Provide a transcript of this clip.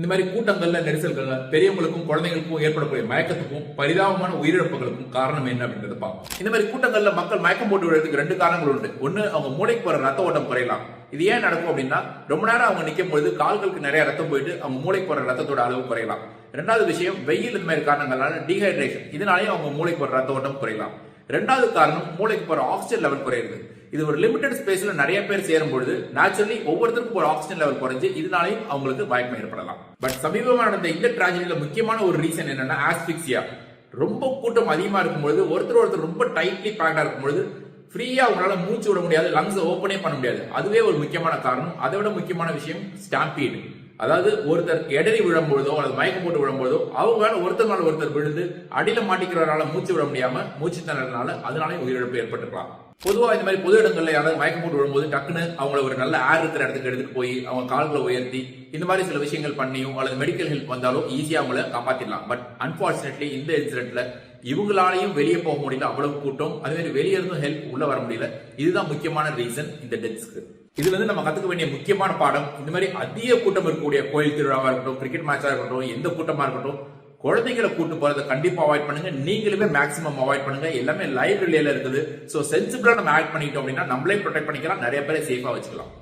இந்த மாதிரி கூட்டங்கள்ல நெரிசல்கள்ல பெரியவங்களுக்கும் குழந்தைகளுக்கும் ஏற்படக்கூடிய மயக்கத்துக்கும் பரிதாபமான உயிரிழப்புகளுக்கும் காரணம் என்ன அப்படின்றத பார்ப்போம். இந்த மாதிரி கூட்டங்கள்ல மக்கள் மயக்கம் போட்டு விடுறதுக்கு ரெண்டு காரணங்கள் உண்டு. ஒன்னு அவங்க மூளைக்கு வர ரத்த ஓட்டம் குறையலாம். இது ஏன் நடக்கும் அப்படின்னா ரொம்ப நேரம் அவங்க நிற்கும் பொழுது கால்களுக்கு நிறைய ரத்தம் போயிட்டு அவங்க மூளைக்கு வர ரத்தத்தோட அளவு குறையலாம். ரெண்டாவது விஷயம் வெயில் இந்த மாதிரி காரணங்களால டீஹைட்ரேஷன் இதனாலேயும் அவங்க மூளைக்கு வர ரத்த ஓட்டம் குறையலாம். ரெண்டாவது காரணம் மூளைக்கு போற ஆக்சிஜன் லெவல் குறையுது. இது ஒரு லிமிடெட் ஸ்பேஸ்ல நிறைய பேர் சேரும் பொழுது நேச்சுரலி ஒவ்வொருத்தருக்கும் ஒரு ஆக்சிஜன் லெவல் குறைஞ்சு இதனாலையும் அவங்களுக்கு பயக்கம் ஏற்படலாம். பட் சமீபமாக நடந்த இந்த டிராஜடியில முக்கியமான ஒரு ரீசன் என்னன்னா ஆஸ்பிக்சியா ரொம்ப கூட்டம் அதிகமா இருக்கும்பொழுது ஒருத்தர் ஒருத்தர் ரொம்ப டைட்லி பேக்டா இருக்கும்பொழுது ஃப்ரீயா உங்களால மூச்சு விட முடியாது லங்ஸ் ஓப்பனே பண்ண முடியாது. அதுவே ஒரு முக்கியமான காரணம். அதை விட முக்கியமான விஷயம் ஸ்டாம்பீடு அதாவது ஒருத்தர் எடறி விழும்பொழுதோ அல்லது மயக்கம் போட்டு விழும்பொழுதோ அவங்க ஒருத்தர் மேல ஒருத்தர் விழுந்து அடியில மாட்டிக்கிறவரால மூச்சு விட முடியாம மூச்சு திணறதுனால அதனாலே உயிரிழப்பு ஏற்பட்டுக்கலாம். பொதுவா இந்த மாதிரி பொது இடங்கள்ல யாராவது மயக்கம் போட்டு விழும்போது டக்குன்னு அவங்கள ஒரு நல்ல ஏர் இருக்கிற இடத்துக்கு எடுத்துட்டு போய் அவங்க கால்களை உயர்த்தி இந்த மாதிரி சில விஷயங்கள் பண்ணியும் அல்லது மெடிக்கல் ஹெல்ப் வந்தாலும் ஈஸியா அவங்கள காப்பாத்திடலாம். பட் அன்பார்ச்சுனேட்லி இந்த இன்சிடென்ட்ல இவங்களாலையும் வெளியே போக முடியல அவ்வளவு கூட்டம். அதே மாதிரி வெளியே இருந்தும் ஹெல்ப் உள்ள வர முடியல. இதுதான் முக்கியமான ரீசன் இந்த டெத்ஸ்க்கு இதுல இருந்து நம்ம கத்துக்க வேண்டிய முக்கியமான பாடம் இந்த மாதிரி அதிக கூட்டம் இருக்கக்கூடிய கோயில் திருவிழாவா இருக்கட்டும் கிரிக்கெட் மேட்சா இருக்கட்டும் எந்த கூட்டமா இருக்கட்டும் குழந்தைகளை கூட்டு போறதை கண்டிப்பா அவாய்ட் பண்ணுங்க. நீங்களுமே மேக்ஸிமம் அவாய்ட் பண்ணுங்க. எல்லாமே லைவ் ரிலேல இருக்குது. சோ சென்சிபிளா நம்ம ஆக்ட் பண்ணிட்டோம் அப்படின்னா நம்மளே ப்ரொடெக்ட் பண்ணிக்கலாம். நிறைய பேரை சேஃபா வச்சுக்கலாம்.